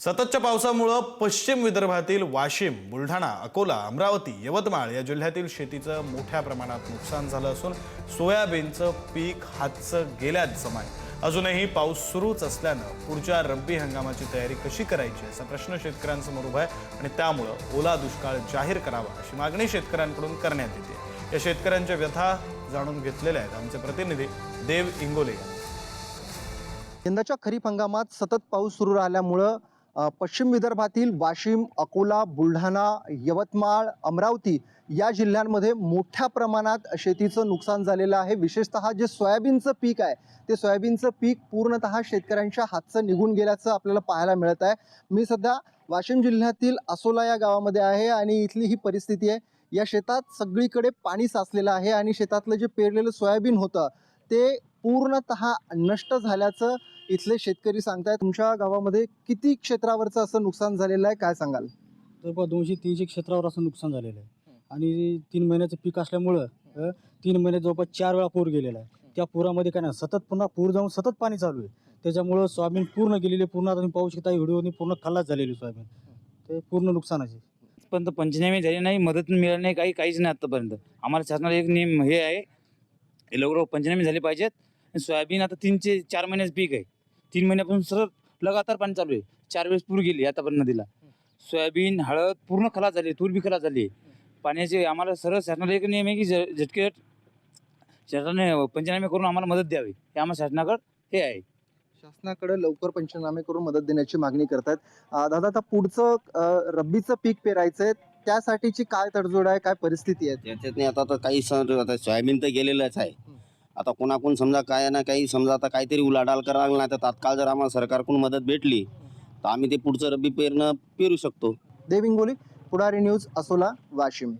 सततच्या पावसामुळं पश्चिम विदर्भातील वाशिम बुलढाणा अकोला अमरावती यवतमाळ या जिल्ह्यातील शेतीचं मोठ्या प्रमाणात नुकसान झालं असून सोयाबीनचं पीक हातचं गेल्याच समय अजूनही पाऊस सुरूच असल्यानं पुढच्या रब्बी हंगामाची तयारी कशी करायची असा प्रश्न शेतकऱ्यांसमोर उभा आहे आणि त्यामुळं ओला दुष्काळ जाहीर करावा अशी मागणी शेतकऱ्यांकडून करण्यात येते. या शेतकऱ्यांच्या व्यथा जाणून घेतलेल्या आहेत आमचे प्रतिनिधी देव इंगोले. यांनी यंदाच्या खरीप हंगामात सतत पाऊस सुरू राहिल्यामुळं पश्चिम विदर्भातील वाशिम अकोला बुलढाणा यवतमाळ अमरावती या जिल्ह्यांमध्ये मोठ्या प्रमाणात शेतीचं नुकसान झालेलं आहे. विशेषतः जे सोयाबीनचं पीक आहे ते सोयाबीनचं पीक पूर्णतः शेतकऱ्यांच्या हातचं निघून गेल्याचं आपल्याला पाहायला मिळत आहे. मी सध्या वाशिम जिल्ह्यातील असोला या गावामध्ये आहे आणि इथली ही परिस्थिती आहे. या शेतात सगळीकडे पाणी साचलेलं आहे आणि शेतातलं जे पेरलेलं सोयाबीन होतं ते पूर्णतः नष्ट झाल्याचं इथले शेतकरी सांगतायत तुमच्या गावामध्ये किती क्षेत्रावरचं असं नुकसान झालेलं आहे? काय सांगाल? जवळपास दोनशे तीनशे क्षेत्रावर असं नुकसान झालेलं आहे. आणि तीन महिन्याचं पीक असल्यामुळं अ, तीन महिन्यात जवळपास चार वेळा पूर गेलेला आहे. त्या पुरामध्ये काय नाही सतत पुन्हा पूर जाऊन सतत पाणी चालू आहे. त्याच्यामुळं सोयाबीन पूर्ण गेलेली आहे. पूर्ण आता तुम्ही पाहू शकता व्हिडिओनी पूर्ण खाल्लाच झालेली सोयाबीन. ते पूर्ण नुकसानाचे. पण पंचनामे झाले नाही मदत मिळाली नाही काही काहीच नाही आत्तापर्यंत आम्हाला शासनाला एक नियम हे आहे हे लवकर पंचनामे झाले पाहिजेत. आणि सोयाबीन आता तीनचे चार महिन्याचं पीक आहे. तीन महिन्यापासून सरळ लगातार पाणी चालू आहे. चार वेळेस पूर गेली आतापर्यंत नदीला. सोयाबीन हळद पूर्ण खलास झाली तूर बी खलास झाली. पाण्याचे आम्हाला सरळ शासनाला एक नियम आहे की झटके शासनाने पंचनामे करून आम्हाला मदत द्यावी. हे आम्हाला शासनाकडं हे आहे. शासनाकडे लवकर पंचनामे करून मदत देण्याची मागणी करतायत. अं, दादा आता पुढचं अं, रब्बीचं पीक पेरायचंय. त्यासाठीची काय तडजोड आहे? काय परिस्थिती आहे? त्याच्यात नाही आता तर काही सण आता सोयाबीन तर गेलेलंच आहे. आता कोणाकडून समजा काय ना काही समजा आता काहीतरी उलाढाल करावं लागलं नाही तर तात्काळ जर आम्हाला सरकारकडून मदत भेटली तर आम्ही ते पुढचं रब्बी पेरणं पेरू शकतो. देविंगोली पुढारी न्यूज असोला वाशिम.